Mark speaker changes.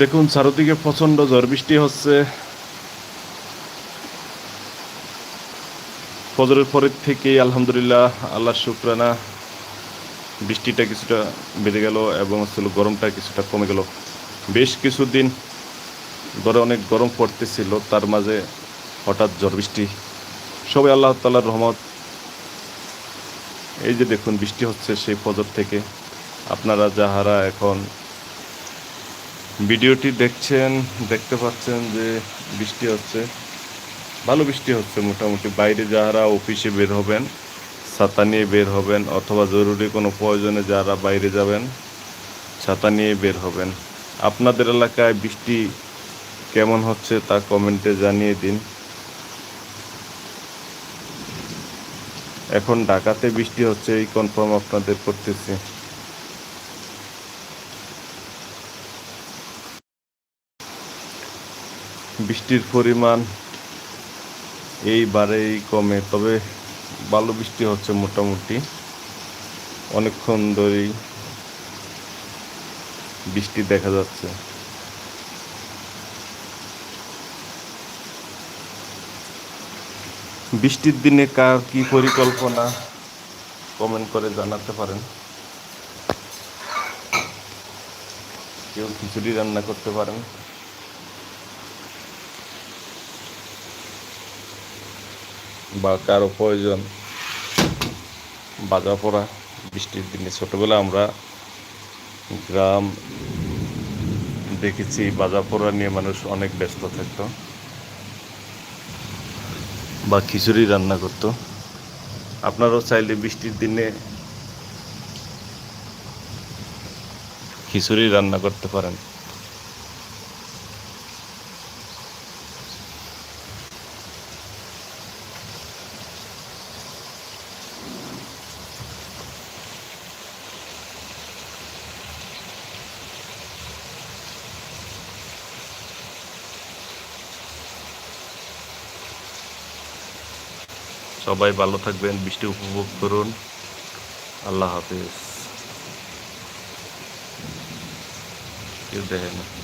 Speaker 1: দেখুন, চারদিকে প্রচণ্ড ঝড় বৃষ্টি হচ্ছে। ফজরের পরের থেকেই আলহামদুলিল্লাহ আল্লাহ শুক্রানা, বৃষ্টিটা কিছুটা বেড়ে গেল এবং ছিল গরমটা কিছুটা কমে গেল। বেশ কিছুদিন ধরে অনেক গরম পড়তেছিল, তার মাঝে হঠাৎ ঝড় বৃষ্টি। সবাই আল্লাহ তাল্লাহর রহমত। এই যে দেখুন, বৃষ্টি হচ্ছে সেই ফজর থেকে। আপনারা যাহারা এখন ভিডিওটি দেখছেন, দেখতে পাচ্ছেন যে বৃষ্টি হচ্ছে। ভালো বৃষ্টি হচ্ছে মোটামুটি। বাইরে যারা অফিসে বের হবেন, ছাতা নিয়ে বের হবেন, অথবা জরুরি কোনো প্রয়োজনে যারা বাইরে যাবেন, ছাতা নিয়ে বের হবেন। আপনাদের এলাকায় বৃষ্টি কেমন হচ্ছে তা কমেন্টে জানিয়ে দিন। এখন ঢাকাতে বৃষ্টি হচ্ছে, এই কনফার্ম আপনাদের করতেছি। বৃষ্টির পরিমাণ এইবারেই কমে, তবে ভালো বৃষ্টি হচ্ছে মোটামুটি। অনেকক্ষণ ধরেই বৃষ্টি দেখা যাচ্ছে। বৃষ্টির দিনে কার কি পরিকল্পনা কমেন্ট করে জানাতে পারেন। কেউ খিচুড়ি রান্না করতে পারেন। বা কারও প্রয়োজন বাজা পড়া, বৃষ্টির দিনে ছোটবেলা আমরা গ্রাম দেখেছি, বাজা পড়া নিয়ে মানুষ অনেক ব্যস্ত থাকতো বা খিচুড়ি রান্না করতো। আপনারাও চাইলে বৃষ্টির দিনে খিচুড়ি রান্না করতে পারেন। সবাই ভালো থাকবেন বৃষ্টি উপভোগ করুন। আল্লাহ হাফিজ। কেউ দেখে না।